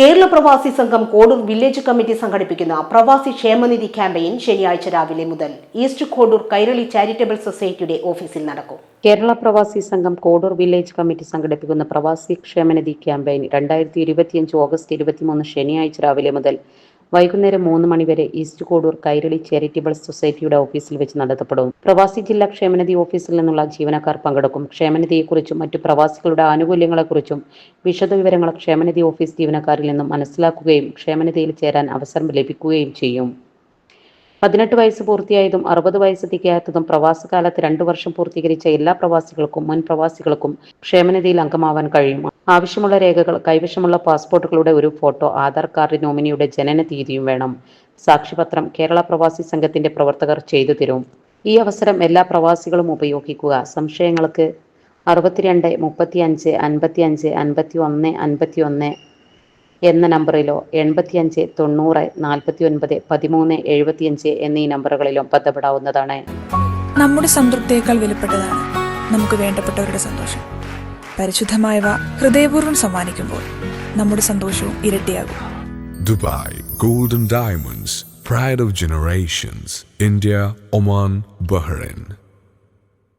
കേരള പ്രവാസി സംഘം Kodur village committee സംഘടിപ്പിക്കുന്ന പ്രവാസി ക്ഷേമനിധി ക്യാമ്പയിൻ ശനിയാഴ്ച രാവിലെ മുതൽ ഈസ്റ്റ് കോഡൂർ കൈരളി ചാരിറ്റബിൾ സൊസൈറ്റിയുടെ ഓഫീസിൽ നടക്കും. കേരള പ്രവാസി സംഘം കോഡൂർ വില്ലേജ് കമ്മിറ്റി സംഘടിപ്പിക്കുന്ന പ്രവാസി ക്ഷേമനിധി ക്യാമ്പയിൻ രണ്ടായിരത്തി ഇരുപത്തിയഞ്ച് ഓഗസ്റ്റ് ഇരുപത്തിമൂന്ന് ശനിയാഴ്ച രാവിലെ മുതൽ വൈകുന്നേരം മൂന്ന് മണിവരെ ഈസ്റ്റ് കോടൂർ കൈരളി ചാരിറ്റബിൾ സൊസൈറ്റിയുടെ ഓഫീസിൽ വെച്ച് നടത്തപ്പെടും. പ്രവാസി ജില്ലാ ക്ഷേമനിധി ഓഫീസിൽ നിന്നുള്ള ജീവനക്കാർ പങ്കെടുക്കും. ക്ഷേമനിധിയെക്കുറിച്ചും മറ്റു പ്രവാസികളുടെ ആനുകൂല്യങ്ങളെക്കുറിച്ചും വിശദവിവരങ്ങൾ ക്ഷേമനിധി ഓഫീസ് ജീവനക്കാരിൽ നിന്നും മനസ്സിലാക്കുകയും ക്ഷേമനിധിയിൽ ചേരാൻ അവസരം ലഭിക്കുകയും ചെയ്യും. പതിനെട്ട് വയസ്സ് പൂർത്തിയായതും അറുപത് വയസ്സ് തികയാത്തതും പ്രവാസകാലത്ത് രണ്ടു വർഷം പൂർത്തീകരിച്ച എല്ലാ പ്രവാസികൾക്കും മുൻ പ്രവാസികൾക്കും ക്ഷേമനിധിയിൽ അംഗമാവാൻ കഴിയും. ആവശ്യമുള്ള രേഖകൾ കൈവശമുള്ള പാസ്പോർട്ടുകളുടെ ഒരു ഫോട്ടോ ആധാർ കാർഡ് നോമിനിയുടെ ജനന തീയതിയും വേണം. സാക്ഷിപത്രം കേരള പ്രവാസി സംഘത്തിന്റെ പ്രവർത്തകർ ചെയ്തു തരും. ഈ അവസരം എല്ലാ പ്രവാസികളും ഉപയോഗിക്കുക. സംശയങ്ങൾക്ക് അറുപത്തിരണ്ട് മുപ്പത്തി അഞ്ച് അൻപത്തി അഞ്ച് അൻപത്തി ഒന്ന് അൻപത്തി ഒന്ന് എന്ന നമ്പറിലോ എൺപത്തിയഞ്ച് തൊണ്ണൂറ് നാൽപ്പത്തി ഒൻപത് പതിമൂന്ന് എഴുപത്തിയഞ്ച് എന്നീ നമ്പറുകളിലും ബന്ധപ്പെടാവുന്നതാണ്. നമ്മുടെ സംതൃപ്തിയേക്കാൾ വിലപ്പെട്ടതാണ് നമുക്ക് വേണ്ടപ്പെട്ടവരുടെ സന്തോഷം. പരിശുദ്ധമായവ ഹൃദയപൂർവം സമ്മാനിക്കുമ്പോൾ നമ്മുടെ സന്തോഷവും ഇരട്ടിയാകും. Dubai golden diamonds pride of generations India Oman Bahrain.